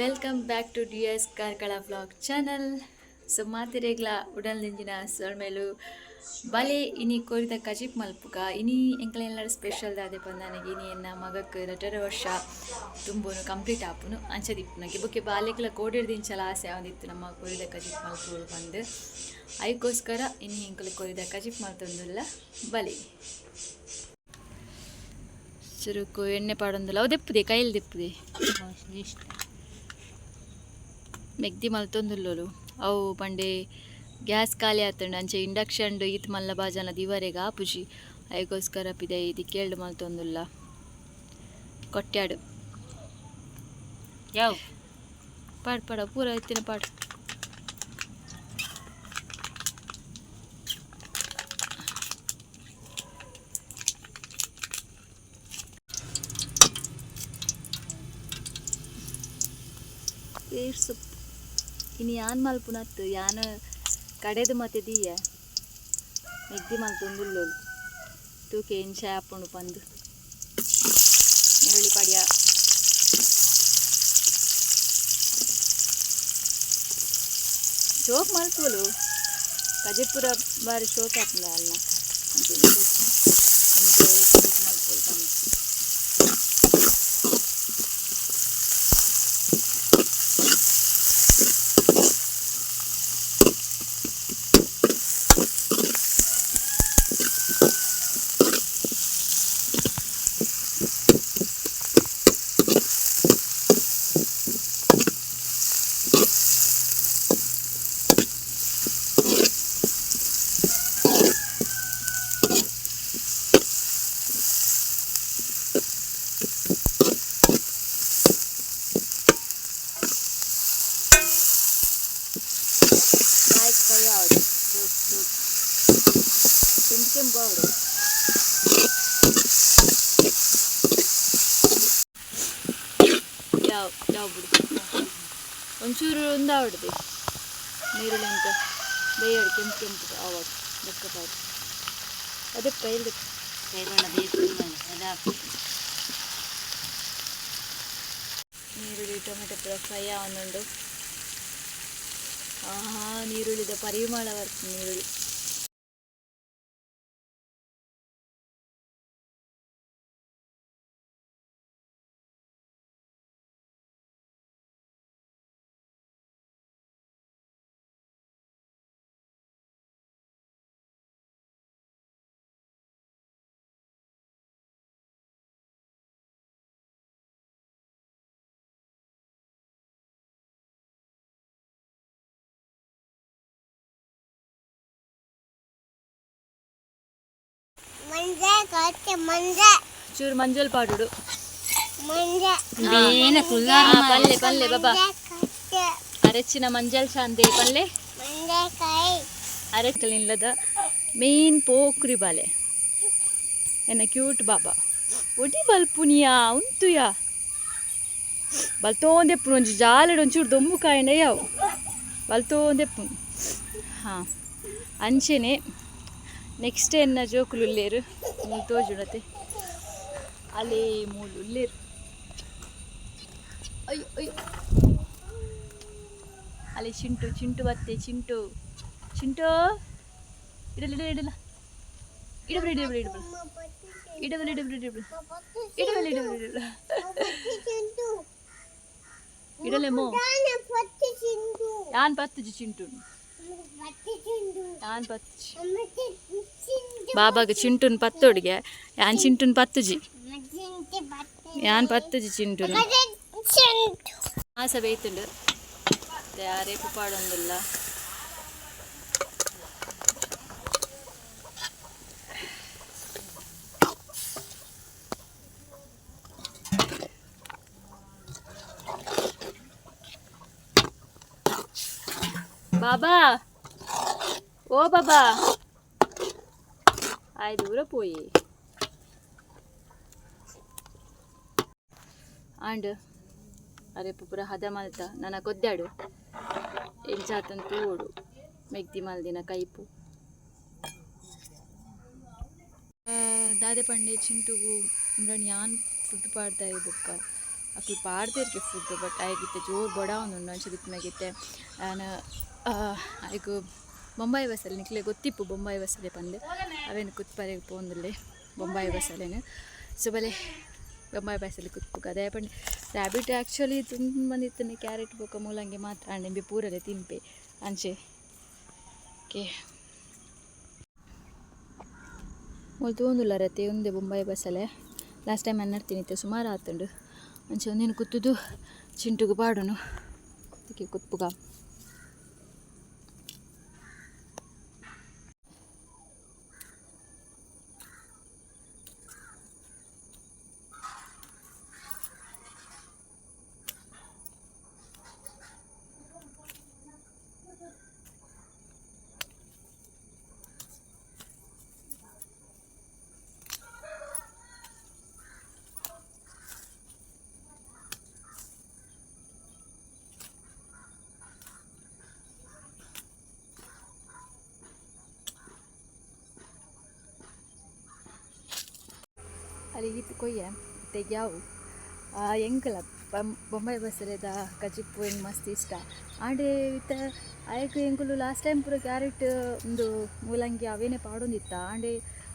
Welcome back to D S Karkala vlog channel so ಮಾತಿರೇಗ್ಲ ಉಡಲ್ ನಿಂಜಿನ ಸೊಳ್ಮೇಲು ಬಲೆ ಇನಿ ಕೋರಿದ ಕಜಿಪ್ ಮಲ್ಪುಗ ಇನಿ ಎಂಕಲ ಎಲ್ಲರ ಸ್ಪೆಷಲ್ ದಾದೆ ನನಗೆ ಇನಿ ಎನ್ನ ಮಗಕ್ಕೆ ರಟರ ವರ್ಷ ತುಂಬೋನು ಕಂಪ್ಲೀಟ್ ಆಪುನು ಅಂಚದಿಪ್ಪುನಗೆ ಬೊಕ್ಕೆ ಬಾಲೆಗ್ಲ ಕೋಡಿಡ್ದಿಂಚಲ ಆಸೆ ಆವಂದಿತ್ತು ನಮ್ಮ ಕೋರಿದ ಕಜಿಪ್ ಮಲ್ಪುಗಳು ಬಂದು ಅದಕ್ಕೋಸ್ಕರ ಇನಿ ಎಂಕಲು ಕೋರಿದ ಕಜಿಪ್ ಮಲ್ತೊಂದುಲ್ಲ ಬಲೆ ಚುರುಕು ಎಣ್ಣೆ ಪಾಡೊಂದಿಲ್ಲ ಅವು ದೆಪ್ಪುದೆ ಕೈಯಲ್ಲಿ ದೆಪ್ಪುದೆ ಇಷ್ಟ ಮೆಗ್ದಿ ಮಲ್ತೊಂದುಲ್ಲೋಲು ಅವು ಪಂಡೆ ಗ್ಯಾಸ್ ಖಾಲಿ ಆತಂಡು ಅಂಚೆ ಇಂಡಕ್ಷನ್ ಈತ್ ಮಲ್ಲ ಬಾಜನ ದಿವರೆಗೆ ಆಪುಜಿ ಅದಕ್ಕೋಸ್ಕರ ಪಿದೆ ಇದು ಕೇಳ್ದು ಮಲ್ತೊಂದುಲ್ಲ ಕೊಟ್ಯಾಡು ಯಾವ ಪಾಡ್ ಪಾಡ ಪೂರ ಎತ್ತಿನ ಪಾಡ್ ಏರ್ ಸೊಪ್ಪು ಇನ್ನು ಯಾನ್ ಮಲ್ಪುನತ್ತು ಯಾನ ಕಡೆದು ಮತ್ತೆ ದೀಯ? ಮೆಗ್ದಿ ಮಲ್ತೊಂದುಲ್ಲೋಲು ತೂಕೆ ಎಂಚ ಹಾಪುಂಡು ಬಂದು. ಈರುಳ್ಳಿ ಪಡಿಯ. ಶೋಕ್ ಮಲ್ಪುಲು ಕಜಿಪುರ ಬಾರಿ ಶೋಕ್ ಆಗ್ತದೆ ಅಲ್ಲ. ಅಂತ അത് കയ്യിൽ നീരുള്ളി ടൊമാറ്റോ ഇപ്പോൾ ഫ്രൈ ആവുന്നുണ്ട്. ആ നീരുളി ഇതാ പരിമള വറുത്ത് നീരുളി ಪಲ್ಲೆ ಪಲ್ಲೆ ಬಾಬಾ ಕಚ್ಚೆ ಅರೆಚ್ಚಿನ ಮಂಜಲ್ ಶಾಂತಿ ಪಲ್ಲೆ ಮಂಜೆ ಕೈ ಅರೆಕ್ಕಲಿಲ್ಲದ ಮೇನ್ ಪೋಕ್ರಿ ಬಾಲೆ ಎನ್ನ ಕ್ಯೂಟ್ ಬಾಬಾ ಒಡಿ ಬಲ್ಪುನಿಯಾ ಉಂತುಯಾ ಬಲ್ತೋಂದೆಪ್ಪು ಒಂಚು ಜಾಲಡ್ ಒಂಚೂರು ದೊಂಬು ಕಾಯಂಡೆ ಯಾವು ಬಲ್ತೋಂದೆಪ್ಪು ಹಾಂ ಅಂಚೆನೆ ನೆಕ್ಸ್ಟ್ ಎನ್ನ ಜೋಕುಲು ಉಲ್ಲೇರು ಮೂಲು ತೋಜುಣತೆ ಅಲೇ ಮೂಲು ಉಲ್ಲೇರು. ಅಯ್ಯೋ ಅಯ್ಯೋ. ಅಲೆ ಚಿಂಟು ಚಿಂಟು ಬತ್ತೆ ಚಿಂಟು. ಚಿಂಟು ಇಡಲಿಡ ಇಡಲ್ಲ ಇಡಬ್ರಿ ಇಡಬ್ರಿ ಇಡಬ್ರಿ ಇಡಬಲ್ಲ ಇಡಬ್ರಿ ಇಡಬ್ರಿ ಇಡಬಲ್ಲ ಇಡಬ್ರಿ ಇಡಬ್ರಿ ಇಡಲೇಮೋ ಯಾನ್ ಪತ್ತು ಚಿಂಟು? ಯಾನ್ ಪತ್ತು ಬಾಬಾಗ ಚಿಂಟುನ್ ಪತ್ತೋಡಿಗೆ ಯಾನ್ ಚಿಂಟುನ್ ಪತ್ತುಜಿ ಯಾನ್ ಪತ್ತುಜಿ ಚಿಂಟುನ್ ಆಸೆ ಬೇಯ್ತುಂಡು ಯಾರೇ ಪಾಡೊಂದಿಲ್ಲ ಬಾಬಾ ಓ ಬಾಬಾ ఐదు కూడా పోయి అండ్ అరే పుపుర హదమల్త నన్న కొద్దాడు ఏం చేతను తోడు మెగ్ది మల్దిన కైపు ದಾದೆ ಪಂಡೆ ಚಿಂಟುಗು ಇಮ್ರಾನ್ ಯಾನ್ ಫುಡ್ ಪಾಡ್ತಾ ಬೊಕ್ಕ ಅಕ್ಕಿ ಪಾಡ್ತಿರ್ಕೆ ಫುಡ್ ಬಟ್ ಆಗಿತ್ತೆ ಜೋರು ಬಡ ಒಂದು ಒಂದೊಂದು ಸಿಗುತ್ತೆ ಮ್ಯಾಗಿತ್ತೆ ನಾನು ಬೊಂಬಾಯಿ ಬಸ್ಸಲ್ಲಿ ನಿಕ್ಲೆ ಗೊತ್ತಿಪ್ಪು ಬೊಂಬಾಯಿ ಬಸ್ಸಲ್ಲೇ ಬಂದು ಅವೇನು ಕುತ್ಪರೆ ಪೋಂದಲ್ಲೇ ಬೊಂಬಾಯಿ ಬಸ್ಸಲ್ಲೇನು ಸೊ ಬಲೆ ಬೊಂಬಾಯಿ ಬಸ್ಸಲ್ಲಿ ಕುತ್ಪುಗ ಅದೇ ಪಂಡ್ ರ್ಯಾಬಿಟ್ ಆ್ಯಕ್ಚುಲಿ ತುಂಬ ಮಂದಿ ಇತ್ತನೆ ಕ್ಯಾರೆಟ್ ಬೋಕ ಮೂಲಂಗಿ ಮಾತ್ರ ಅಂಡೆ ಪೂರಲೆ ತಿಂಪೆ ಅಂಚೆ ಓಕೆ ಮೊಲ್ತು ಒಂದುಲ್ಲ ರತೆ ಒಂದೇ ಬೊಂಬಾಯಿ ಬಸ್ಸಲ್ಲೇ ಲಾಸ್ಟ್ ಟೈಮ್ ಅನ್ನಡ್ತೀನಿ ಸುಮಾರು ಆತುಂಡು ಅಂಚೆ ಒಂದೇನು ಕುತ್ತುದು ಚಿಂಟುಗು ಪಾಡುನು ಅದಕ್ಕೆ ಕುತ್ಪುಗ ಅಲ್ಲಿ ಇತ್ತು ಕೊಯ್ಯ ತೆಗ್ಯಾವು ಎಂಕಲ ಬೊಂಬೈ ಬಸ್ಸಲೆದ ಕಜಿಪ್ಪು ಹೆಂಗೆ ಮಸ್ತ್ ಇಷ್ಟ ಆಂಡೆ ಇತ್ತ ಆಯ್ಕೆ ಎಂಕುಲು ಲಾಸ್ಟ್ ಟೈಮ್ ಪೂರ ಕ್ಯಾರೆಟ್ ಒಂದು ಮೂಲಂಗಿ ಅವೇನೇ ಪಾಡೊಂದಿತ್ತ ಆಂಡೆ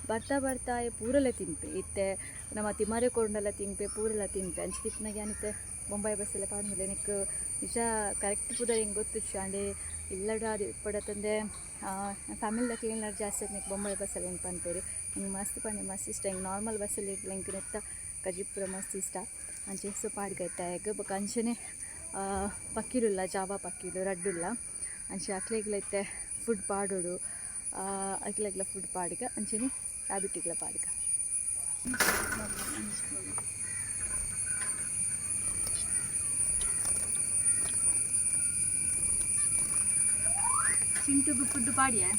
ಬರ್ತಾ ಬರ್ತಾ ಪೂರಲ್ಲ ತಿಂಪೆ ಇತ್ತೆ ನಮ್ಮ ತಿಮಾರೆ ಕೊಂಡೆಲ್ಲ ತಿನ್ಪೆ ಪೂರೆಲ್ಲ ತಿನ್ಪೆ ಅಂಚಿಕಿತ್ನಾಗ ಏನಿತ್ತೆ ಬೊಂಬೈ ಬಸ್ಸೆಲ್ಲ ಪಾಡೊಂದಿಲ್ಲ ನಿಕ್ ನಿಜ ಕರೆಕ್ಟ್ ಪುದ ಹೆಂಗೆ ಗೊತ್ತು ಆಂಡೆ ಇಲ್ಲಡ ಅದು ಪಡತಂದೆ ಫ್ಯಾಮಿಲಿದಾಗ ಕ್ಲೀನರ್ ಜಾಸ್ತಿ ಆಯ್ತು ನಿಕ್ ಬೊಂಬೈ ಬಸ್ಸಲ್ಲಿ ಹೆಂಗೆ ಪನ್ಪೇರು ಹಿಂಗೆ ಮಸ್ತ್ ಪಂಡೆ ಮಸ್ತ್ ಇಷ್ಟ ಹಿಂಗೆ ನಾರ್ಮಲ್ ಬಸ್ಸಲ್ಲಿ ಹೆಂಗೆ ನೆತ್ತ ಕಜಿಪುರ ಮಸ್ತ್ ಇಷ್ಟ. ಅಂಚೆ ಸೊ ಪಾಡ್ಗೈತ ಎಗ್ ಬೊಕ ಅಂಚನೆ ಪಕ್ಕಿರುಲ್ಲ ಜಾವ ಪಕ್ಕಿಲು ರಡ್ಡುಲ್ಲ. ಅಂಚೆ ಅಕ್ಲೆಗ್ಲೈತೆ ಫುಡ್ ಪಾಡೋಡು. ಅಕ್ಲೆಗ್ಲ ಫುಡ್ ಪಾಡ್ಗ. ಅಂಚನೆ ರಾಬಿಟ್ಟಿಗ್ಲ ಪಾಡ್ಗ. ಚಿಂಟು ಫುಡ್ ಪಾಡಿಯಾ?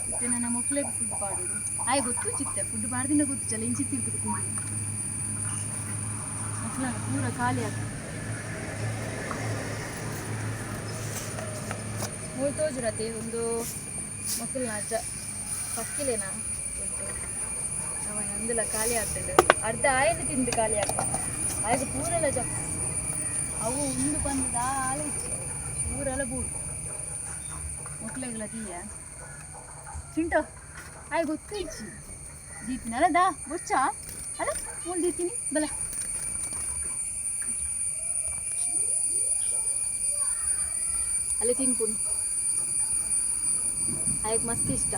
ಮತ್ತೆ ನನ್ನ ಮಕ್ಕಳಿಗೆ ಫುಡ್ ಮಾಡೋದು ಆಯ್, ಗೊತ್ತು ಚಿತ್ತ. ಫುಡ್ ಮಾಡ್ದಿಂದ ಗೊತ್ತು ಚಲ ಇಂಚಿ ತಿರ್ಗುದು ತಿಂದು ಮಕ್ಕಳನ್ನ ಪೂರ ಖಾಲಿ ಆಗ್ತದೆ ಮೂರು ತೋಜುರತೆ ಒಂದು ಮಕ್ಕಳನ್ನ ಅಜ್ಜ. ಪಕ್ಕಿಲೇನಾ? ಒಂದೆಲ್ಲ ಖಾಲಿ ಆಗ್ತದೆ ಅರ್ಧ ಆಯ್ದು ತಿಂದು ಖಾಲಿ ಆಗ್ತದೆ ಆಯ್ದು ಪೂರೆಲ್ಲ ಜಪ್ಪ ಅವು ಉಂದು ಬಂದದ ಆಲೆ ಪೂರೆಲ್ಲ ಬೂಡು ಮಕ್ಕಳಿಗೆಲ್ಲ ತೀಯ ಚಿಂಟು ಆಯ್ ಗೊತ್ತು ಇಚ್ಚಿ ದೀತಿನಿ ಅಲ್ಲ ದಾ ಬೊಚ್ಚ ಅಲ್ಲ ಮೂಳು ದೀತಿನಿ ಬಲ ಅಲ್ಲೇ ತಿನ್ಪುನು ಆಯಕ್ ಮಸ್ತ್ ಇಷ್ಟ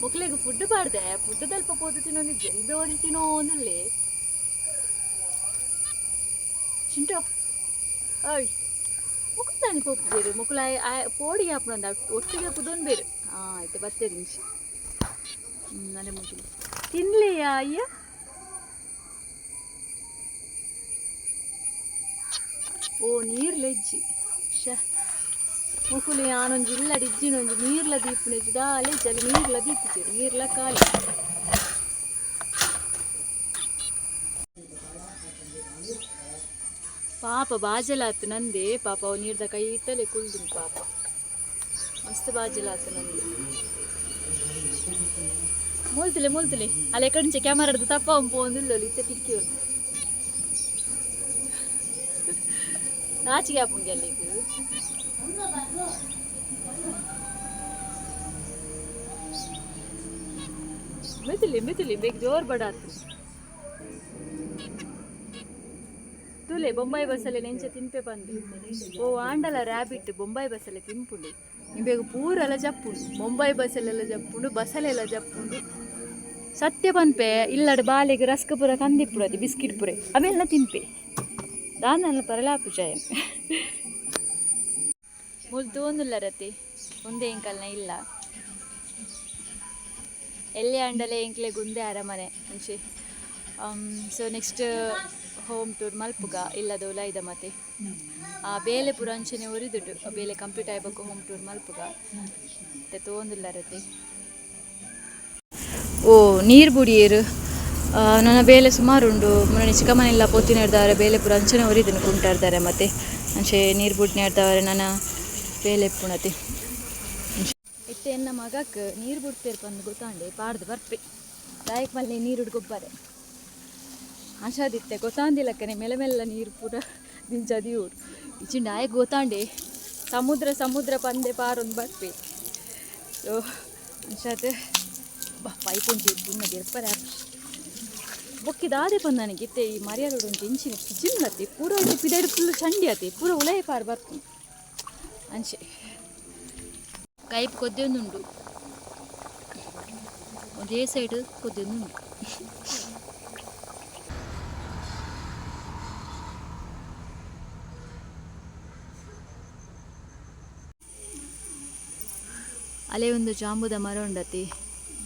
ಮಕ್ಕಳಿಗೆ ಫುಡ್ ಬಾರ್ದೆ ಫುಡ್ ಸ್ವಲ್ಪ ಪೋತು ತಿನ್ನೊಂದು ಜಲ್ದಿ ಓದಿ ತಿನ್ನೋ ಒಂದಲ್ಲಿ ಚಿಂಟು ಓಯ್ ಮುಕ್ತಾನೆ ಪೋಪುದೇರು ಮುಕ್ಕಳ ಪೋಡಿ ಹಾಪುಂದ ಒಟ್ಟಿಗೆ ಪುದೊಂದು ಬೇರು ಹಾಂ ಆಯ್ತು ಬರ್ತೇನೆ ನಿಮಿಷ ಹ್ಞೂ ಅದೇ ಮುಗಿಲಿ ತಿನ್ಲಿಯಾ ಅಯ್ಯ ಓ ನೀರ್ಲೆಜ್ಜಿ ಶ ಮುಕುಲಿ ಆನೊಂಜಿ ಇಲ್ಲಡಿ ಇಜ್ಜಿನೊಂಜಿ ನೀರ್ಲ ದೀಪುನೆಜ್ಜಿ ದಾಲೆ ಜಲ ನೀರ್ಲ ದೀಪಿಜೆರು ನೀರ್ಲ ಖಾಲಿ ಪಾಪ ಬಾಜಲಾತು ನಂದೆ. ಪಾಪ ಅವು ನೀರ್ದ ಕೈ ಇತ್ತಲೆ ಕುಲ್ದಿನಿ ಪಾಪ. ಮಸ್ತ್ ಬಾಜಲಾತು ನಂದೆ. ಮೂಲ್ತಿಲೆ ಮೂಲ್ತಿಲೆ ಅಲ್ಲ ಕಣ್ಚೆ ಕ್ಯಾಮರಾದ ತಪ್ಪ ಪೋಂದಿಲ್ಲ ಇತ್ತ ತಿಕ್ಕಿ ನಾಚಿಗೆ ಹಾಪುಂಗೆ ಅಲ್ಲಿಗೆ ಮಿತಿಲಿ ಮಿತಿಲಿ ಬೇಗ ಜೋರ್ ಬಡಾತು. ತುಲೆ ಬೊಂಬಾಯಿ ಬಸ್ಸಲ್ಲಿ ನೆಂಚ ತಿನ್ಪೆ ಬಂದು. ಓ, ಆಂಡಲ ರ್ಯಾಬಿಟ್ ಬೊಂಬಾಯಿ ಬಸ್ಸಲ್ಲಿ ತಿನ್ಪುಂಡು ಇಂಬೇಗ ಪೂರೆಲ್ಲ ಜಪ್ಪುಂಡು. ಬೊಂಬಾಯಿ ಬಸ್ಸಲ್ಲೆಲ್ಲ ಜಪ್ಪುಂಡು ಬಸಲೆಲ್ಲ ಜಪ್ಪುಂಡು. ಸತ್ಯ ಪನ್ಪೆ ಇಲ್ಲಡ ಬಾಲೆಗೆ ರಸ್ಕ ಪುರ ಕಂದಿಪ್ಪುಡು ಅದು ಬಿಸ್ಕಿಟ್ ಪುರೆ ಅವೆಲ್ಲ ತಿನ್ಪೆ ದಾನಲ್ಲ ಪರಲಾಪು ಜಯ. ಮುಲ್ ಒಂದಿಲ್ಲ ರತಿ. ಒಂದೇ ಎಂಕಲ್ನ ಇಲ್ಲ. ಎಲ್ಲಿ ಅಂಡಲೆ ಎಂಕ್ಲೆ ಗುಂದೆ ಅರಮನೆ ಮುಂಚೆ ಸೊ ನೆಕ್ಸ್ಟ್ ಹೋಮ್ ಟೂರ್ ಮಲ್ಪುಗ, ಇಲ್ಲದೋ ಲೈದ ಮತ್ತೆ ಆ ಬೇಲೆ ಪುರ ಅಂಚನೆ ಉರಿದುಡು ಬೇಲೆ ಕಂಪ್ಲೀಟ್ ಆಯ್ಬೇಕು ಹೋಮ್ ಟೂರ್ ಮಲ್ಪುಗ. ಮತ್ತೆ ತೋಂದಿಲ್ಲ ರತಿ ಓ, ನೀರು ಬುಡಿಯರು. ನನ್ನ ಬೇಲೆ ಸುಮಾರು ಉಂಡು ಮೊನ್ನೆ ಚಿಕ್ಕಮನೆಲ್ಲ ಪೋತಿನ ಇರ್ದಾರೆ ಬೇಲೆ ಪುರ ಅಂಚನೆ ಕುಂಟಾಡ್ತಾರೆ ಮತ್ತೆ ಅಂಚೆ ನೀರು ಬುಡ್ನೆ ಇರ್ತಾರೆ ನನ್ನ ಬೇಲೆ ಪುಣತೆ. ಇತ್ತೆ ಎನ್ನ ಮಗಕ್ಕೆ ನೀರು ಬಿಡ್ತೇರು ಬಂದು ಗೊತ್ತಾಂಡೆ, ಪಾಡ್ದು ಬರ್ಪೆ ದಾಯಕ್ ಮಲ್ಲಿ ನೀರು ಗೊಬ್ಬರೆ. ಆಶಾದಿತ್ತೆ, ಗೊತ್ತಾಂದಿಲ್ಲಕ್ಕನೆ ಮೆಲ್ಲ ಮೆಲ್ಲ ನೀರು ಪೂರ ದಿಂಚದಿ ಊರು. ಇಚ್ಚಿಂಡ ಆಯಕ್ ಗೊತ್ತಾಂಡೆ, ಸಮುದ್ರ ಸಮುದ್ರ ಪಂದೆ ಪಾರೊಂದು ಬರ್ಪೆ ಸೊ ಆಶಾದ್ ಬಾ ಪೈಪುಂಟಿ ಇನ್ನ ಗೆರ್ಪರೆ ಬೊಕ್ಕಿದಾದೆ ಪಂದ ನನಗೆ ಇತ್ತೆ, ಈ ಮರ್ಯಾದೋಡು ಒಂದು ಇಂಚಿನ ಜಿನ್ನತ್ತೆ ಪೂರ ಒಂದು ಪಿದಾಡು ಫುಲ್ ಚಂಡಿ ಆತೆ ಪೂರ ಉಲಯ ಪಾರ್ ಬರ್ತೀನಿ ಅಂಚೆ. ಕೈಪ್ ಕೊದ್ದೊಂದುಂಡು ಒಂದೇ ಸೈಡ್ ಕೊದ್ದೊಂದುಂಡು ಅಲೆ ಒಂದು ಜಾಂಬುದ ಮರ ಉಂಡತಿ.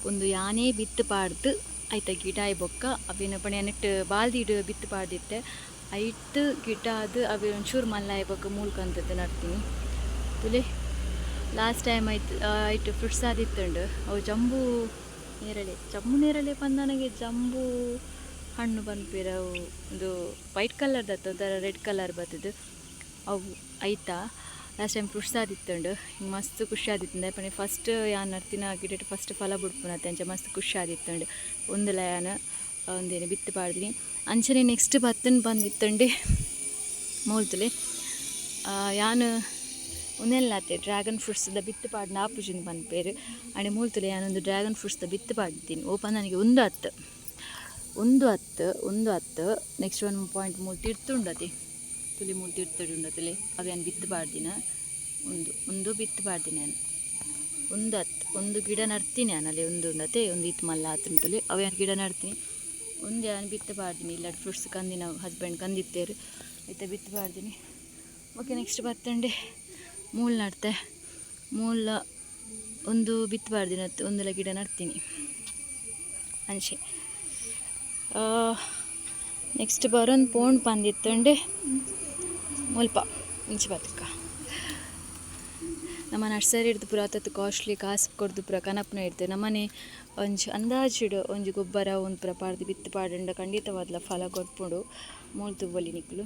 ಒಂದು ಯಾನೇ ಬಿತ್ತು ಪಾಡ್ದು ಐತ ಗಿಡ ಬೊಕ್ಕ. ಅವಿನ ಪಣೆ ನೆಟ್ ಬಾಲ್ದಿಡು ಬಿತ್ತು ಪಾಡ್ದಿತ್ತೆ. ಐಟ್ ಗಿಡ ಅದು ಅವಿ ಒಂಚೂರು ಮಲ್ಲ ಆಯ್ ಬೊಕ್ಕ ಮೂಲ್ಕಂತದ್ದು ನಡ್ತೀನಿ. ತುಲೆ, ಲಾಸ್ಟ್ ಟೈಮ್ ಆಯ್ತು ಐಟ್ ಫ್ರುಟ್ಸ್ ಆದಿತ್ತುಂಡು ಅವು ಜಂಬು ನೇರಳೆ ಜಂಬು ನೇರಳೆ ಬಂದ ನನಗೆ ಜಂಬು ಹಣ್ಣು ಬಂದ್ಬಿರ ಅವು ಒಂದು ವೈಟ್ ಕಲರ್ದತ್ತು, ಒಂಥರ ರೆಡ್ ಕಲರ್ ಬರ್ತದ್ದು ಅವು ಆಯ್ತಾ ಲಾಸ್ಟ್ ಟೈಮ್ ಫ್ರುಟ್ಸ್ ಆದಿತ್ತುಂಡು ಹಿಂಗೆ ಮಸ್ತ್ ಖುಷಿ ಆದಿತ್ತು ಪಣಿ ಫಸ್ಟ್ ಯಾನ್ ನರ್ತಿನ ಗಿಡ ಫಸ್ಟ್ ಫಲ ಬಿಡ್ಪುನತ್ತೆ ಅಂಚೆ ಮಸ್ತ್ ಖುಷಿ ಆದಿತ್ತುಂಡು ಒಂದು ಲಯಾನ ಒಂದೇನು ಬಿತ್ತು ಪಾಡ್ದಿನಿ ಅಂಚನೆ ನೆಕ್ಸ್ಟ್ ಬತ್ತನ್ ಬಂದಿತ್ತುಂಡೆ ಮೂಲ್ತಲೆ ಯಾನು ಉನೆಲ್ಲಾತೆ ಡ್ರ್ಯಾಗನ್ ಫ್ರೂಟ್ಸ್ದ ಬಿತ್ತು ಪಾಡಿನ ಬಂದ ಬಂದ್ಪೇರು ಅಂಡೆ ಮೂಲ್ತಲೆ ಯಾನೊಂದು ಡ್ರ್ಯಾಗನ್ ಫ್ರೂಟ್ಸ್ದ ಬಿತ್ತು ಪಾಡಿದ್ದೀನಿ ಓಪನ್ ನನಗೆ ಒಂದು ಹತ್ತು ಒಂದು ಹತ್ತು ಒಂದು ಹತ್ತು ನೆಕ್ಸ್ಟ್ ಒನ್ ಪಾಯಿಂಟ್ ಮೂರು ತಿರ್ತುಂಡತಿ ತುಲಿ ಮೂರು ತಿರ್ತುಡು ಉಂಡತಲೆ ಅವೇನು ಬಿತ್ತಬಾರ್ದಿನ ಒಂದು ಒಂದು ಬಿತ್ತಬಾರ್ದಿನ ಒಂದು ಹತ್ತು, ಒಂದು ಗಿಡ ನಡ್ತೀನಿ ನಾನಲ್ಲಿ ಒಂದು ಉಂಡತೆ ಒಂದು ಇತ್ತು ಮಲ್ಲ ಹತ್ತುಂಟುಲಿ ಅವೇನು ಗಿಡ ನಡ್ತೀನಿ. ಒಂದು ಏನು ಬಿತ್ತಬಾರ್ದಿನಿ ಇಲ್ಲ ಫ್ರೂಟ್ಸ್ ಕಂದಿನ ಹಸ್ಬೆಂಡ್ ಕಂದಿತ್ತೇರು ಆಯ್ತಾ ಬಿತ್ತಬಾರ್ದಿನಿ ಓಕೆ ನೆಕ್ಸ್ಟ್ ಬರ್ತಂಡೆ ಮೂಲ್ ನಡ್ತೆ. ಮೂಲ ಒಂದು ಬಿತ್ತಬಾರ್ದಿನ ಒಂದೆಲ್ಲ ಗಿಡ ನಡ್ತೀನಿ. ಅಂಚೆ ನೆಕ್ಸ್ಟ್ ಬರೋನ್ ಪೋಂಡ್ ಬಂದಿತ್ತಂಡೆ ಮುಲ್ಪ ಇಂಚೆ ಬದುಕ ನಮ್ಮ ನರ್ಸರಿ ಹಿಡ್ದು ಪುರ ಕಾಸ್ಟ್ಲಿ ಕಾಸು ಕೊಡ್ದು ಪುರ ಕನಪನ ಇಡ್ತೇವೆ ನಮ್ಮನೆ ಒಂಜಿ ಅಂದಾಜಿಡು ಒಂಜಿ ಗೊಬ್ಬರ, ಒಂದು ಪುರ ಪಾಡ್ದು ಬಿತ್ತು ಪಾಡಂಡ ಖಂಡಿತವಾದ್ಲ ಫಲ ಕೊಟ್ಪುಂಡು ಮೂಲ್ ತುವ್ವಲಿ ನಿಕ್ಲು.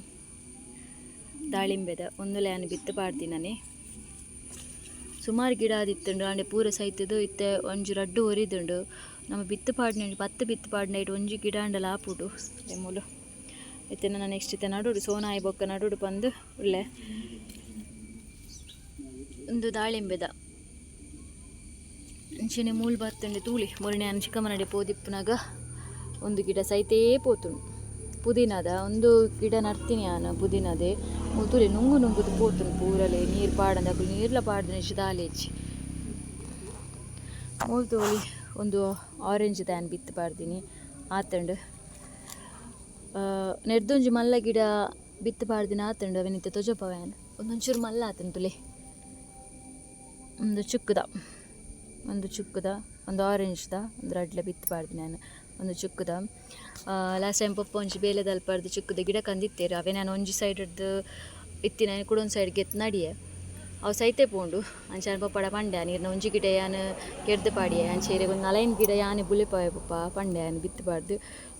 ದಾಳಿಂಬೆದ ಒಂದು ಲ್ಯಾನ್ ಬಿತ್ತು ಪಾಡ್ದಿನೇ ಸುಮಾರು ಗಿಡ ಆದಿತ್ತುಂಡು ಅಂಡೆ ಪೂರ ಸೈತದು ಇತ್ತೆ ಒಂಜು ರಡ್ಡು ಒರಿದುಂಡು. ನಮ್ಮ ಬಿತ್ತು ಪಾಡ್ನ ಪತ್ತು ಬಿತ್ತು ಪಾಡ್ನ ಇಟ್ಟು ಒಂಜಿ ಗಿಡ ಅಂಡಲ ಆಪುಡು. ಎಮ್ಮುಲು ಇತ್ತೆ ನನ್ನ ನೆಕ್ಸ್ಟ್ ಇತ್ತೆ ನಡುಡು ಸೋನಾಯಿ ಬೊಕ್ಕ ನಡುಡು ಬಂದು ಒಳ್ಳೆ ಒಂದು ದಾಳಿಂಬೆದ. ಅಂಚನೆ ಮೂಲ್ ಬರ್ತಂಡೆ ತೂಳಿ, ಮೊರನೆ ಅನ್ ಚಿಕ್ಕಮ್ಮನಡೆ ಪೋದಿಪ್ಪುನಾಗ ಒಂದು ಗಿಡ ಸೈತೇ ಪೋತುಂಡು ಪುದೀನದ ಒಂದು ಗಿಡ ನಡ್ತೀನಿ ನಾನು ಪುದೀನದೆ. ಮುತುಲೆ ನುಂಗು ನುಂಗುದು ಪೋತುಂಡು ಪೂರಲೆ ನೀರು ಪಾಡಂದ ನೀರ್ಲ ಪಾಡ್ದು ನೆಚ್ಚು ದಾಲೇಜಿ ಮೂಲ್ ತೋಳಿ ಒಂದು ಆರೆಂಜ್ ದ್ಯಾನ್ ಬಿತ್ತು ಪಾಡ್ದಿನಿ. ಆತಂಡು ನೆಡ್ದೊಂಜಿ ಮಲ್ಲ ಗಿಡ ಬಿತ್ತು ಪಾಡ್ದಿನ ಆತಂಡು ಅವನಿತ್ತ ತೊಜಪ ವ್ಯಾನ್ ಒಂದೊಂಚೂರು ಮಲ್ಲ ಆತನ್ ತುಲೆ ಒಂದು ಚುಕ್ಕದ. ಒಂದು ಚುಕ್ಕದ, ಒಂದು ಆರೆಂಜ್ದ, ಒಂದು ರಡ್ಲ ಬಿತ್ತು ಪಾಡ್ದು ನಾನು. ಒಂದು ಚುಕ್ಕದ. ಲಾಸ್ಟ್ ಟೈಮ್ ಪಪ್ಪ ಒಂಜಿ ಬೇಲೆ ದಲ್ಪಾರ್ದು ಚುಕ್ಕದ ಗಿಡ ಕಂದಿತ್ತೇರು. ಅವೇ ನಾನು ಒಂಜಿ ಸೈಡ್ದು ಇತ್ತಿ ನಾನು ಕೂಡ ಒಂದು ಸೈಡ್ ಗೆತ್ ನಡಿಯೆ. ಅವು ಸೈತೆ ಪೋಂಡು. ಅಂಚಾನ ಪಪ್ಪಡ ಪಂಡೆ ನೀರಿನ ಒಂಜಿ ಗಿಡ ಯಾನು ಕೆಡ್ದು ಪಾಡಿಯೆ. ಅಂಚೇರಿ ಒಂದು ನಲೈನ್ ಗಿಡ ಯಾನೆ ಬುಲೆ ಪಪ್ಪ ಪಂಡೆ ಯಾನು ಬಿತ್ತು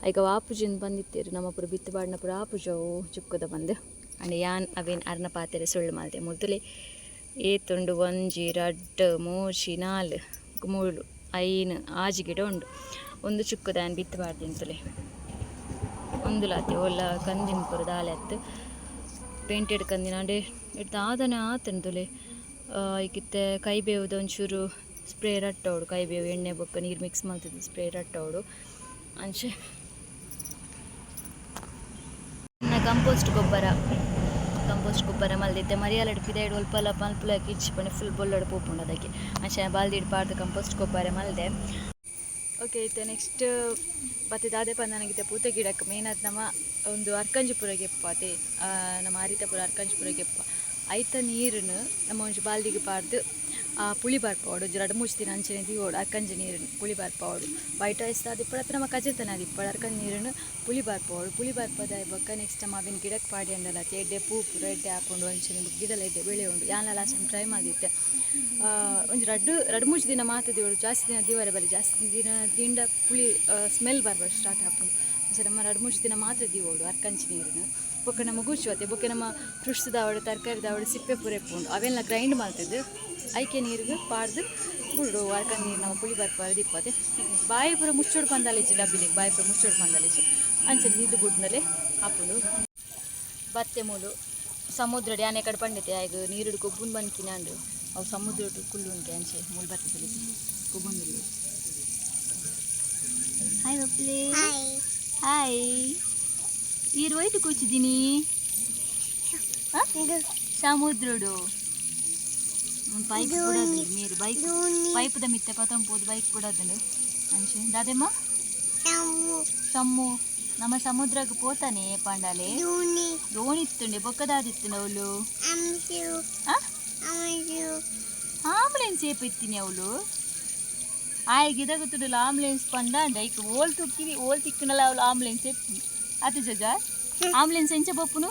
ಈಗ ವಾಪುಜಿನ್ ಬಂದಿತ್ತೇರಿ ನಮ್ಮ ಪುರ ಬಿತ್ತು ಪಾಡಿನ ಪುರ ಆಪುಜವು ಚುಕ್ಕದ ಬಂದು. ಅಂಡ್ ಯಾನ್ ಅವೇನ್ ಅರ್ನ ಪಾತೆರೆ ಸುಳ್ಳು ಮಾಲ್ತೆ. ಮೊದಲೇ ತುಂಡು, ಒಂಜಿ, ರಡ್ಡ್ ಮೂಜಿ ನಾಲ್ ಮೂಳು, ಐನು, ಆಜಿ ಗಿಡ ಉಂಡು. ಒಂದು ಚುಕ್ಕದ ಯಾನ್ ಬಿತ್ತು ಅಂತಲೇ. ಒಂದು ಲಾತಿ ಒಲ್ಲ ಕಂದಿನ ಪುರ ದಾಲೆ ಅತ್ತು. ಪೇಂಟೆಡ್ ಕಂದಿನ ಅಂಡೆ ಇಡ್ದು ಆದನೆ ಆತಂದುಲೆ ಈಗಿತ್ತೆ ಕೈ ಬೇವುದ ಒಂಚೂರು ಸ್ಪ್ರೇ ರಟ್ಟೋಡು, ಕೈ ಬೇವು ಎಣ್ಣೆ ಬೊಕ್ಕ ನೀರು ಮಿಕ್ಸ್ ಮಾಡ್ತಿದ್ದು ಸ್ಪ್ರೇ ರಟ್ಟೋಡು. ಅಂಚೆ ಕಂಪೋಸ್ಟ್ ಗೊಬ್ಬರ. ಕಂಪೋಸ್ಟ್ ಗೊಬ್ಬರ ಮಲ್ದಿದ್ದೆ ಮರಿಯಾಲಡ್ ಪಿದಾಯ್ಡು ಒಲ್ಪಲ ಮಲ್ಪುಲ ಕಿಚ್ಚಿ ಪಣಿ ಫುಲ್ ಬೊಲ್ಲಡ್ ಪೋಪುಂಡು ಅದಕ್ಕೆ ಅಂಚೆ ಪಾಡ್ದು ಕಂಪೋಸ್ಟ್ ಗೊಬ್ಬರ ಮಲ್ದೆ. ಓಕೆ ಇತ್ತೆ ನೆಕ್ಸ್ಟ್ ಮತ್ತೆ ಪಂದ ನನಗಿತ್ತೆ ಪೂತೆ ಗಿಡಕ್ಕೆ. ಮೇನ್ ಅದು ನಮ್ಮ ಒಂದು ಅರ್ಕಂಜಪುರ ಅದೇ. ಆ, ನಮ್ಮ ಹರಿತಪುರ ಅರ್ಕಂಜಪುರ ಗೆಪ್ಪ ಐತ ನೀರನ್ನು ನಮ್ಮ ಒಂಜಿ ಬಾಲ್ದಿಗೆ ಆ ಪುಳಿ ಬರ್ಪೋಡು ಎರಡು ಮೂರು ದಿನ ಅಂಚನೆ ದಿವೋಡು ಅರ್ಕಂಜಿ ನೀರನ್ನು ಪುಳಿ ಬರ್ಪೋಡು ವೈಟ್ ರೈಸ್ ಅದಿಪ್ಪಡ ಹತ್ರ ನಮ್ಮ ಕಜತನ ಅದಿಪ್ಪಡ ಅರ್ಕಂಜಿ ನೀರನ್ನು ಪುಳಿ ಬರ್ಪೋಡು ಪುಳಿ ಬರ್ಪದ ಬೊಕ್ಕ ನೆಕ್ಸ್ಟ್ ನಮ್ಮ ಅವಿನ ಗಿಡಕ್ಕೆ ಪಾಡಿ ಅಂಡಲ್ಲ ಎಡ್ಡೆ ಪೂ ಪೂರ ಎಡ್ಡೆ ಹಾಕೊಂಡು ಅಂಚನೆ ಗಿಡಲ ಎಡ್ಡೆ, ಬೆಳೆ ಉಂಡು. ಯಾನ ಲಾಸ್ಟ್ ಟೈಮ್ ಟ್ರೈ ಮಾಡಿದ್ದೆ. ಒಂಜಿ ರಡ್ಡು ಎರಡು ಮೂರು ದಿನ ಮಾತ ದಿವಳು ಜಾಸ್ತಿ ದಿನ ದಿವರೆ ಬರಲಿ ಜಾಸ್ತಿ ದಿನ ದಿಂಡ ಪುಳಿ ಸ್ಮೆಲ್ ಬರ್ಬಾರ್ದು ಸ್ಟಾರ್ಟ್ ಹಾಕೊಂಡು. ಸರಿ ನಮ್ಮ ಎರಡು ಮೂರು ದಿನ ಮಾತ್ರ ದಿವೋಡು ಅರ್ಕಂಚಿ ನೀರನ್ನು ಬೊಕ್ಕ ನಮ್ಮ ಗುಚ್ಚುವತ್ತೆ ಬೊಕ್ಕ ನಮ್ಮ ಫ್ರೂಟ್ಸ್ ದಾವಡು, ತರಕಾರಿ ದಾವಡು, ಸಿಪ್ಪೆ ಪೂರೆ ಪುಂಡು ಅವೆಲ್ಲ ಗ್ರೈಂಡ್ ಮಾಡ್ತಿದ್ದು. ಐಕೆ ನೀರಿಗೆ ಪಾಡ್ದು ಗುಳ್ಳು ಅರ್ಕ ನೀರು ನಾವು ಪುಳಿ ಬರ್ಪಾರು ಇಪ್ಪತ್ತೆ. ಬಾಯಿ ಪುರ ಮುಚ್ಚೋಡು ಪಂದಾಲಿಚ್ಚಿ ಡಬ್ಬಿಲಿ ಬಾಯಿ ಪುರ ಮುಚ್ಚೋಡು ಪಂದಾಲಿಚ್ಚಿ ಅಂಚೆ ಇದು ಗುಡ್ನಲೆ ಹಾಕೊಂಡು ಬತ್ತೆ ಮೂಲು ಸಮುದ್ರ ಆನೆ ಕಡೆ ಪಂಡಿತೆ ಆಗ ನೀರು ಕೊಬ್ಬುನ್ ಬಂದ್ಕಿನಾಂಡು ಅವು ಸಮುದ್ರ ಕುಲ್ಲು ಉಂಟೆ ಅಂಚೆ ಮೂಲು ಬತ್ತೆ ಸಲಿಸಿ ಕೊಬ್ಬುಂದಿಲ್ಲ ಹಾಯ್ ಬಪ್ಲೆ ಹಾಯ್ ನೀರು ಒಯ್ತು ಕೂಚಿದ್ದೀನಿ. ಸಮುದ್ರಡು. ಪೈಪ್ ಕೊಡೋದು ನೀರು ಬೈಕ್ ದೋಣಿ ಪೈಪ್ದ ಮಿತ್ತೆ ಪತಂಪೋದು ಬೈಕ್ ಕೊಡೋದು ಅಂಚೆ ದಾದೆಮ್ಮ ನಾವು ಸಮ್ಮು ನಮ್ಮ ಸಮುದ್ರಕ್ಕೆ ಪೋತಾನೆ ಪಾಂಡಾಲೆ ದೋಣಿ ದೋಣಿತ್ತುಂಡೆ ಬೊಕ್ಕದಾದಿತ್ತು ಅವಳು ಅಂಶು ಅಂಶು ಆಂಬುಲೆನ್ಸ್ ಏಪಿತ್ತೀನಿ ಅವಳು ಆಯ್ಗೆ ಇದಾಗುತ್ತುಡಲ್ಲ ಆಂಬುಲೆನ್ಸ್ ಪಂಡ ಐಕ್ ಓಲ್ ತುಕ್ಕಿವಿ ಓಲ್ ತಿಕ್ಕನಲ್ಲ ಅವಳು ಆಂಬುಲೆನ್ಸ್ ಎತ್ತಿ ಅದು ಜಗ ಆಂಬುಲೆನ್ಸ್ ಎಂಚ ಬಪ್ಪುನು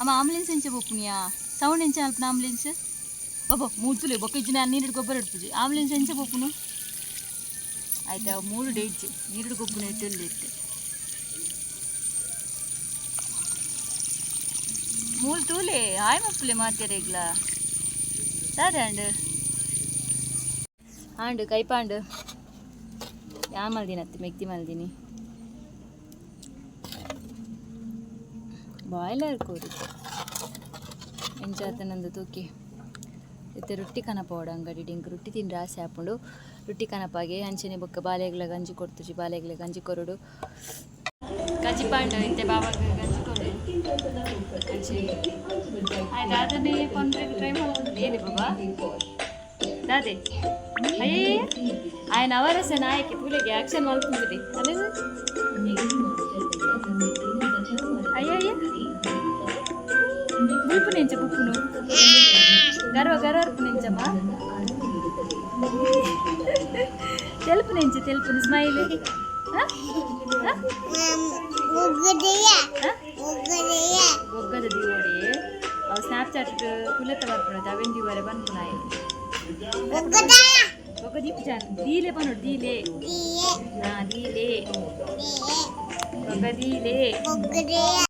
ಅಮ್ಮ ಆಂಬುಲೆನ್ಸ್ ಎಂಚ ಬಪ್ಪುನಿಯಾ ಸೌಂಡ್ ಎಂಚ ಅಲ್ಪನ ಆಂಬುಲೆನ್ಸ್ ಬಾಬಾ ಮೂಡ್ಸುಲೆ ಬೊಕ್ಕ ಇಜ್ಜಿನ ನೀರು ಗೊಬ್ಬರ ಇಡ್ಪುಜಿ ಆಂಬುಲೆನ್ಸ್ ಎಂಚ ಬಪ್ಪುನು ಆಯ್ತಾ, ಮೂರು ಡೇಜ್ ನೀರು ಗೊಬ್ಬನ ಇಟ್ಟಲ್ಲಿ ಇತ್ತೆ ಮೂಲ್ ತೂಲೆ, ಆಯ್ ಮಪ್ಪುಲೆ ಮಾತೇರೆಗ್ಲ ಸರಿ ಅಂಡ್ ಆಂಡ್? ಕೈಪಾಂಡ್ ಯಾ ಮಲ್ದಿನತ್ತಿ ಮೆಕ್ತಿ ಮಲ್ದಿನಿ? ಬಾಯ್ಲರ್ ಕೋರಿ. ಎಂಚಾತನಂದು ತೂಕಿ. ಇತ್ತೆ ರೊಟ್ಟಿ ಕನಪೋಡ ಅಂಗಡಿ ಡಿಂಕ್ ರೊಟ್ಟಿ ತಿಂದ್ರೆ ಆಸೆ ಹಾಕೊಂಡು ರೊಟ್ಟಿ ಕನಪಾಗೆ ಅಂಚನೆ ಬೊಕ್ಕ ಬಾಲೆಗ್ಲ ಗಂಜಿ ಕೊಡ್ತುಜಿ ಬಾಲೆಗ್ಲ ಗಂಜಿ ಕೊರಡು ಗಂಜಿ ಪಾಂಡು ಇಂತೆ ಬಾವಾಗ ಗಂಜಿ ಕೊಡು ಅಂಚೆ ಆಯ್ತು ಅದನ್ನೇ ಕೊಂಡ್ರೆ ಟ್ರೈ ಮಾಡೋದು ಏನಿ ಬಾಬಾ ದಾದೆ ಅಯ್ಯೇ ఆయన ಅವರಸ ನಾಯಕಿ ಪುಲಿಗೆ ಆಕ್ಷನ್ ಮಲ್ಕೊಂಡ್ರಿ ಅದೇ ಅಯ್ಯಯ್ಯ ಬುಲ್ಪು ನೆಂಚ ಬುಪ್ಪುನು గర్వ గర్వపు నుంచమ్మా తెలుపు నుంచి తెలుపు స్మైల్ ಮುಗ್ಗದೆಯ ಮುಗ್ಗದೆಯ ఒగ్గద దివోడి అవి స్నాప్చాట్ కులత వర్పునది అవెన్ దివరే బన్పునాయి ಮುಗ್ಗದೆಯ ఒక దీపు చాట్ దీలే పనుడు దీలే ದಿಯೆ నా దీలే ದಿಯೆ ఒక దీలే ಮುಗ್ಗದೆಯ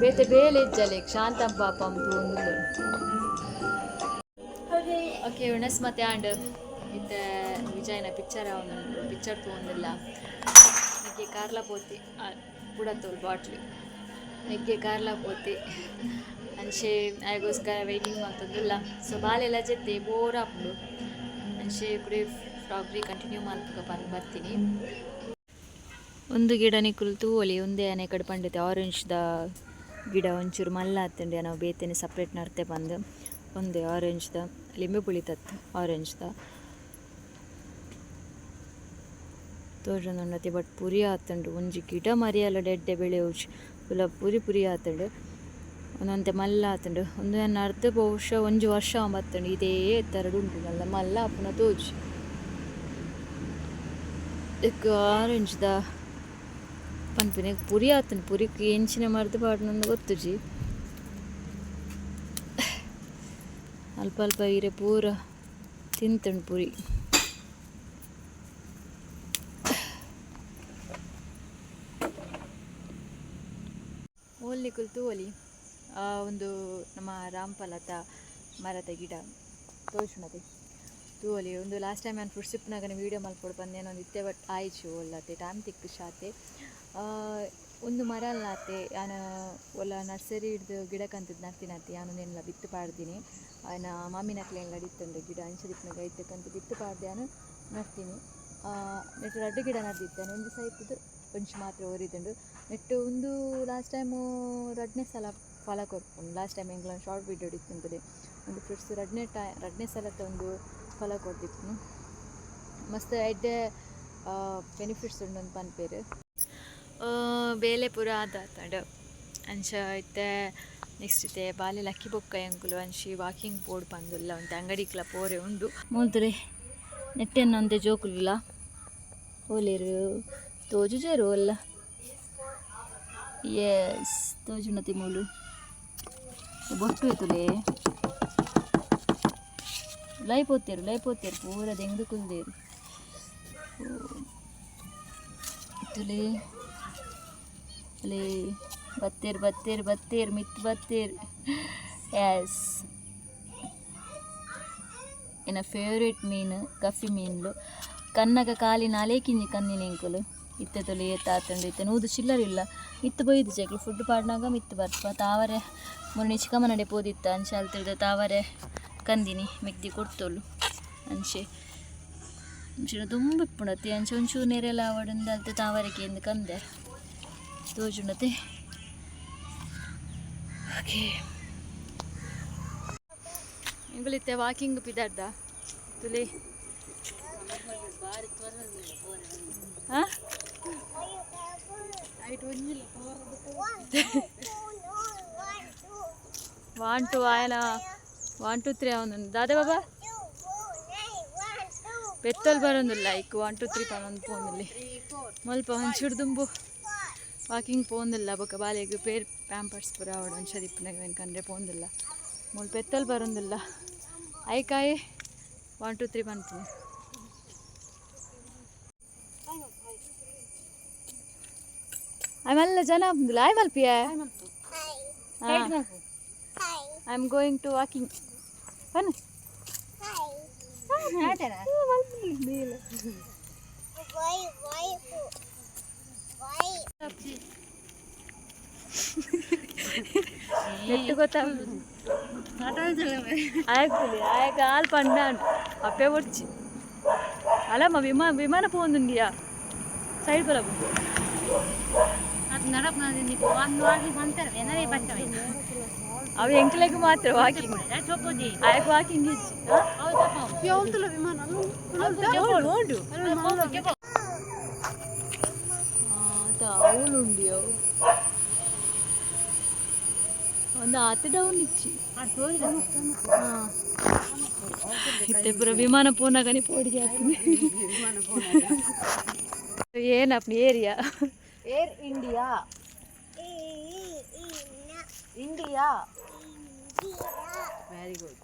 ಬೇತೆ ಬೇಲೆ ಇಜ್ಜಲೆ ಶಾಂತಂ ಪಾಪಂ ತೂಂದು ಓಕೆ ಉಣಸ್ ಮತ್ತೆ ಆಂಡ್ ಇತ್ತೆ ವಿಜಯನ ಪಿಕ್ಚರ್ ಅವನು ಪಿಕ್ಚರ್ ತೂಂದಿಲ್ಲ ನೆಗ್ಗೆ ಕಾರ್ಲ ಪೋತಿ ಕೂಡ ತೋಲ್ ಬಾಟ್ಲಿ. ನೆಗ್ಗೆ ಕಾರ್ಲ ಪೋತಿ. ಅಂಚೆ ಆಗೋಸ್ಕರ ವೆಯ್ಟಿಂಗ್ ಮಾಡ್ತದಿಲ್ಲ ಸೊ ಬಾಲೆಲ್ಲ ಜೊತೆ ಬೋರ್ ಹಾಕ್ಬಿಡು ಅಂಚೆ ಕುಡಿ ಫ್ರಾಗ್ರಿ ಕಂಟಿನ್ಯೂ ಮಾಡ್ಬೇಕ ಬಂದು ಬರ್ತೀನಿ. ಒಂದು ಗಿಡ ಕುಲ್ತು ಒಲಿ, ಒಂದೇ ಆನೆ ಕಡೆ ಆರೆಂಜ್ದ ಗಿಡ ಒಂಚೂರು ಮಲ್ಲ ಹತ್ತಂಡೆ ನಾವು ಬೇತೇನೆ ಸಪ್ರೇಟ್ ನಡ್ತೆ ಬಂದು, ಒಂದು ಆರೆಂಜ್ದ ಲಿಂಬೆ ಪುಳಿತತ್ತು ಆರೆಂಜ್ದ ತೋಜೊಂದುಂಡತಿ ಬಟ್ ಪುರಿ ಆತಂಡು ಒಂಜಿ ಗಿಡ ಮರಿಯಲ್ಲ ಡೆಡ್ಡೆ ಬೆಳೆಯೋಜ್ ಪುಲ ಪುರಿ ಪುರಿ ಆತಂಡು ಒಂದೊಂದೆ ಮಲ್ಲ ಆತಂಡು ಒಂದು ಅರ್ಧ ಬಹುಶಃ ಒಂಜಿ ವರ್ಷ ಮತ್ತಂಡು ಇದೇ ತರಡು ಉಂಟು ನಲ್ಲ ಮಲ್ಲ ಅಪ್ಪನ ಆರೆಂಜ್ ಆರೆಂಜ್ದ ಪನ್ಪಿನ ಪುರಿ ಆತನು ಪುರಿ ಎಂಚಿನ ನನ್ನ ಗೊತ್ತು ಗೊತ್ತುಜಿ ಅಲ್ಪ ಅಲ್ಪ ಇರೆ ಪೂರ ತಿಂತಂಡು ಪುರಿ. ಓಲಿ ಕುಲ್ತು ಓಲಿ ಆ, ಒಂದು ನಮ್ಮ ರಾಮಫಲದ ಮರದ ಗಿಡ ತೋರ್ಸುಣದೆ ತೂವಲಿ ಒಂದು ಲಾಸ್ಟ್ ಟೈಮ್ ನಾನು ಫುಡ್ ಸಿಪ್ನಾಗ ವೀಡಿಯೋ ಮಲ್ಕೊಡು ಬಂದೆ. ಒಂದು ಇತ್ತೆ ಬಟ್ ಆಯ್ಚು ಒಲ್ಲತ್ತೆ ಟೈಮ್ ತಿಕ್ಕು ಶಾತೆ. ಒಂದು ಮರ ಅಲ್ಲಾತೆ ನಾನು ಒಲ್ಲ ನರ್ಸರಿ ಹಿಡ್ದು ಗಿಡಕ್ಕಂತದ್ದು ನರ್ತಿನತ್ತಿ ನಾನು ನೆಲ್ಲ ಬಿತ್ತು ಪಾಡ್ದೀನಿ. ಆಯ್ನ ಮಾಮಿನ ಎಲ್ಲ ಅಡಿತ್ತಂಡು ಗಿಡ ಅಂಚದಿಪ್ಪನಾಗ ಇದ್ದಕ್ಕಂತ ಬಿತ್ತು ಪಾಡ್ದೆ ನಾನು ನರ್ತೀನಿ ನೆಟ್ಟು ರಡ್ಡು ಗಿಡ ನಡ್ದಿದ್ದಾನೆ ಒಂದು ಸೈತದ್ದು ಒಂಚು ಮಾತ್ರ ಓರಿದಂಡು ನೆಟ್ಟು ಒಂದು ಲಾಸ್ಟ್ ಟೈಮು ರಡ್ನೇ ಸಲ ಫಲ ಕೊರ್ಪುಂಡು ಲಾಸ್ಟ್ ಟೈಮ್ ಹೆಂಗ್ಲೊಂದು ಶಾರ್ಟ್ ವೀಡಿಯೋ ಹಿಡಿತಂತದೆ ಒಂದು ಫ್ರೂಟ್ಸ್ ರಡ್ನೇ ಟೈ ರಡ್ನೇ ಸಲತ್ತ ಒಂದು ಫಲ ಕೊಡ್ತಿತ್ತು ಮಸ್ತ್ ಎಡ್ಡೆ ಬೆನಿಫಿಟ್ಸ್ ಉಂಡು ಪನ್ಪೇರು ಬೇಲೆ ಪೂರ ಆದ ಆತಂಡು ಅಂಚ ಐತೆ ನೆಕ್ಸ್ಟ್ ಇತ್ತೆ ಬಾಲೆ ಲಕ್ಕಿ ಬೊಕ್ಕ ಎಂಕುಲು ಅಂಚಿ ವಾಕಿಂಗ್ ಪೋಡ್ ಒಂದು ಅಂಗಡಿ ಅಂಗಡಿಕ್ಲ ಪೋರೆ ಉಂಡು ಮೂಲ್ತುರೆ ನೆಟ್ಟೆನ್ನೊಂದೆ ಜೋಕುಲಿಲ್ಲ ಓಲೇರು ತೋಜುಜೇರು ಅಲ್ಲ ಎಸ್ ತೋಜುನತಿ ಮೂಲು ಬೊಟ್ಟು ಎತ್ತುಲೆ ಲೈ ಪೋತೇರು ಲೈ ಪೋತೇರು ಪೂರ ದೆಂಗ್ದು ಕುಲ್ದೇರು ತುಲೆ ಅಲೆ ಬತ್ತೇರು ಬತ್ತೇರು ಬತ್ತೇರು, ಮಿತ್ ಬತ್ತೇರು. ಎಸ್ ಎನ್ನ ಫೇವ್ರೇಟ್ ಮೀನು, ಕಫಿ ಮೀನ್ಲು. ಕನ್ನಗ ಕಾಲಿನ ಅಲೆ ಕಿಂಜಿ ಕಣ್ಣಿನ ಎಂಕುಲು ಇತ್ತೆ ತೊಲಿ ತಾತಂಡು ಇತ್ತೆ ನೂದು ಚಿಲ್ಲರಿಲ್ಲ ಇತ್ತು ಬೈದು ಜಗ್ಲು ಫುಡ್ ಪಾಡ್ನಾಗ ಮಿತ್ತು ಬರ್ಪ ತಾವರೆ, ಮೊನ್ನೆ ಚಿಕ್ಕಮ್ಮನಡೆ ಪೋದಿತ್ತ ಅಂಚೆ ಅಲ್ತಿಡ್ದ ತಾವರೆ. ಕಂದಿನಿ ಮೆಗ್ದಿ ಕೊಡ್ತೋಳು ಅಂಚೆ ಅಂಚಿನ ತುಂಬ ಇಪ್ಪುಣತಿ ಅಂಚೆ ಒಂಚೂರು ನೆರೆಲ್ಲ ಆವಡಿಂದ ಅಲ್ತೆ ತಾವರೆಗೆ ಎಂದು ಕಂದೆ ತೋಜುಣತೆ ಓಕೆ ಎಂಗಳಿತ್ತೆ ವಾಕಿಂಗ್ ಪಿದಾಡ್ದ ತುಲಿ ಹಾಂ ಒನ್ ಟು ఆయన ಒನ್ ಟು ತ್ರೀ ಅವನು ದಾದಾ ಬಾಬಾ? ಬೆತ್ತಲ್ ಬರೋದು ಲೈಕ್ ಒನ್ ಟು ತ್ರೀ ಪನ್ನೊಂದು ಪೋಂದಿಲ್ಲಿ ಮಲ್ಪ ಒಂಚೂರು ದುಂಬು. ವಾಕಿಂಗ್ ಪೋಂದಿಲ್ಲ ಬೊಕ್ಕ ಬಾಲೆಗ್ ಪೇರ್ ಪ್ಯಾಂಪರ್ಸ್ ಪೂರ ಅವಡು ಒಂಚದಿಪ್ಪನಾಗ ವೆನ್ಕಂದ್ರೆ ಪೋಂದಿಲ್ಲ ಮುಲ್ ಬೆತ್ತಲ್ ಬರೋದಿಲ್ಲ ಐಕಾಯಿ ಒನ್ ಟು ತ್ರೀ ಪನ್ಪು ಆಮೇಲೆ ಜನ ಬಂದಿಲ್ಲ ಆಯ್ ಮಲ್ಪಿಯ? I am going to walking હે ને నెట్టు ఆయక ఆల్ పండాను అప్పే వచ్చి అలా మా విమా విమాన పోందుండియా సైడ్ కొరకు అవి ఎంకలకు మాత్రం వాకింగ్ ఆయకు వాకింగ్ ఇచ్చింది ఇప్పుడు విమాన పోనా కానీ పోటీ చేస్తుంది ఏ నా area Air India India very good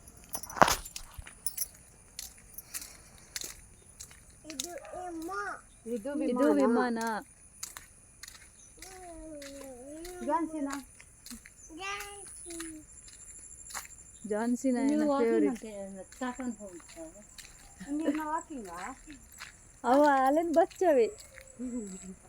ಇದು ಎಮ್ಮ ಇದು ಇದು ವಿಮಾನ. ಜಾನ್ಸಿನ? ಜಾನ್ಸಿನ ಫೇವ್ರೇಟ್ ತಕೊಂಡು ಹೋಗ್ತಾರೆ? ವಾಕಿಂಗ ಅವ ಅಲ್ಲಿಂದ ಬಚ್ಚವೆ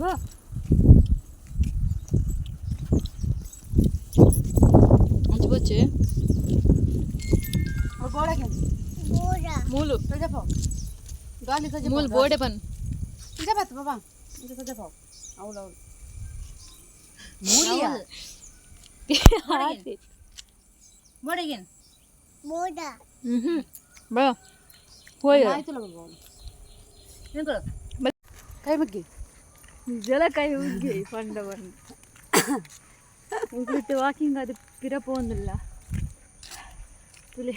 ಬಾ ಅಂಚು ಬಚ್ಚೆ ಗೋಡಗೆ ಬೋಡ ಮೂಲು ಸಜಪ ಗಾಲಿ ಸಜಪ ಮೂಲು ಬೋಡೆ ಬನ್ ಸಜಪ ಬಾಬಾ ಇದು ಸಜಪ ಅವಳು ಅವಳು ಮೂಲಿಯ ಆಯ್ತು ಬೋಡಿಗೆ ಬೋಡ ಹ್ಞೂ ಬಾ ಹೋಯ್ ಆಯ್ತಲ್ಲ ಬಾಬಾ ಅವಳು ನಿಂತ್ಕೊಳ್ಳು ಕೈ ಮಗ್ಗಿ ಜಲ ಕೈ ಉಗ್ಗಿ ಪಂಡ ಬಂದು ಉಗ್ಲಿಟ್ಟು ವಾಕಿಂಗ್ ಅದು ಪಿರ ಪೋಂದಿಲ್ಲ ತುಲೆ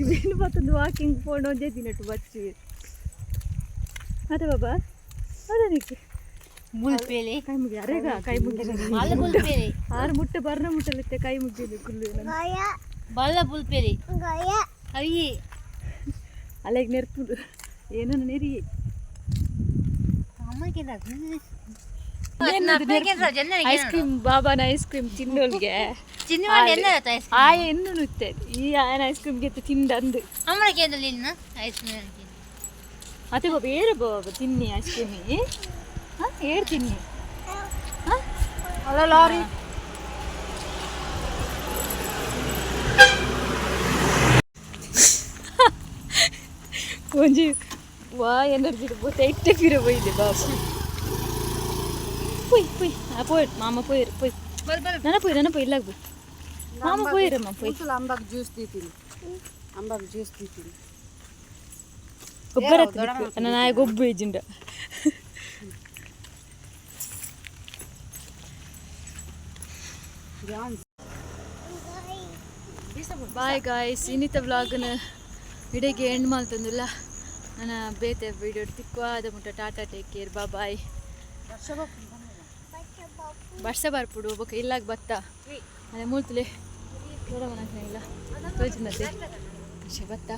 ಇವೇನು ಮತ್ತೊಂದು ವಾಕಿಂಗ್ ಪೋಂಡು ಒಂದೇ ತಿನ್ನಟ್ಟು ಬಚ್ಚಿ ಅದೇ ಬಾಬಾ ಅದೇ ನಿಕ್ಕೆ ಮುಲ್ಪೇಲಿ ಕೈ ಮುಗಿ ಅರೆಗ ಕೈ ಮುಗಿ ಬಲ್ಲ ಬುಲ್ಪೇಲಿ ಆರು ಮುಟ್ಟೆ ಬರ್ನ ಮುಟ್ಟಲಿತ್ತೆ ಕೈ ಮುಗಿಲಿ ಕುಲ್ಲು ಗಯ. ಬಲ್ಲ ಬುಲ್ಪೇಲಿ ಗಯ. ಅಯ್ಯಿ ಅಲ್ಲಿಗೆ ನೆರ್ಪುಡು. ಏನೋ ನೆರಿ? ಅಮ್ಮಗೆ ಐಸ್ ಕ್ರೀಮ್ ಬಾಬಾನ ಐಸ್ ಕ್ರೀಮ್ ತಿನ್ನೋಲ್ಗೆ ಆ ಎನ್ನು ನುತ್ತೆ. ಈ ಆಯನ ಐಸ್ ಕ್ರೀಮ್ ಗೆತ್ತು ತಿಂದಂದು. ಮತ್ತೆ ಏನಲ್ಲಿ ಇನ್ನು ಐಸ್ ಕ್ರೀಮ್ ಅತ್ತೆ ಬಾಬಾ ಏರು ಬಾಬಾ ತಿನ್ನಿ ಐಸ್ ಕ್ರೀಮ್ ಹಾಂ ಏರು ತಿನ್ನಿ. ಹಾಂ ಅಲ್ಲ ಲಾರಿ. ಒಂಜಿ ವಾ ಎನರ್ಜಿ ಬೋತೆ ಇಟ್ಟೆ ಫಿರ ಬೈದೆ ಬಾಬಾ ಪೊಯ್ ಪೊಯ್ ಆ ಪೋಯ್ ಮಾಮ ಪೋಯ್ರು ಪೊಯ್. ಬರ್ ಬರ್. ನನ್ನ ಪೊಯ್ ನನ್ನ ಪೊಯ್ ಇಲ್ಲಾಗ ಪೊಯ್ ಮಾಮ ಪೋಯ್ರಮ್ಮ ಪೊಯ್ ಅಂಬಾಗ ಜ್ಯೂಸ್ ತೀತೀನಿ. ಅಂಬಾಗ ಜ್ಯೂಸ್ ತೀತೀನಿ. ಗೊಬ್ಬರ ನನ್ನ ನಾಯಿ ಗೊಬ್ಬು ಇಜ್ಜಿಂಡ ಬಾಯ್ ಗಾಯ್ಸ್ ಇನ್ನಿತ ವ್ಲಾಗ್ನ ವಿಡಿಯೋಗೆ ಎಂಡ್ ಮಾಡ್ತಂದಿಲ್ಲ ನನ್ನ ಬೇತೆ ವಿಡಿಯೋ ತಿಕ್ಕವಾದ ಮುಟ್ಟ. ಟಾಟಾ ಟೇಕ್ ಕೇರ್ ಬಾ ಬಾಯ್ ಬರ್ಸ ಬರ್ಪುಡು ಬೊಕ ಇಲ್ಲಾಗ ಬತ್ತ? ಅದೇ ಮೂಳ್ತುಲೆ ಇಲ್ಲ ತೋಚಿಂದತೆ ಅಷ್ಟೇ ಬತ್ತ?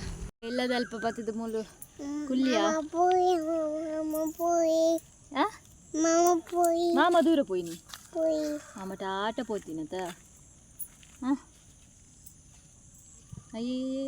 ಎಲ್ಲದ ಅಲ್ಪ ಬತ್ತದ ಮೂಲು. ಕುಲ್ಲಿಯ ಮಾಮ ದೂರ ಪೋಯ್ನಿ. ಮಾಮ ಟಾಟ ಪೋತಿನತ ಹಾಂ ಅಯ್ಯೇ.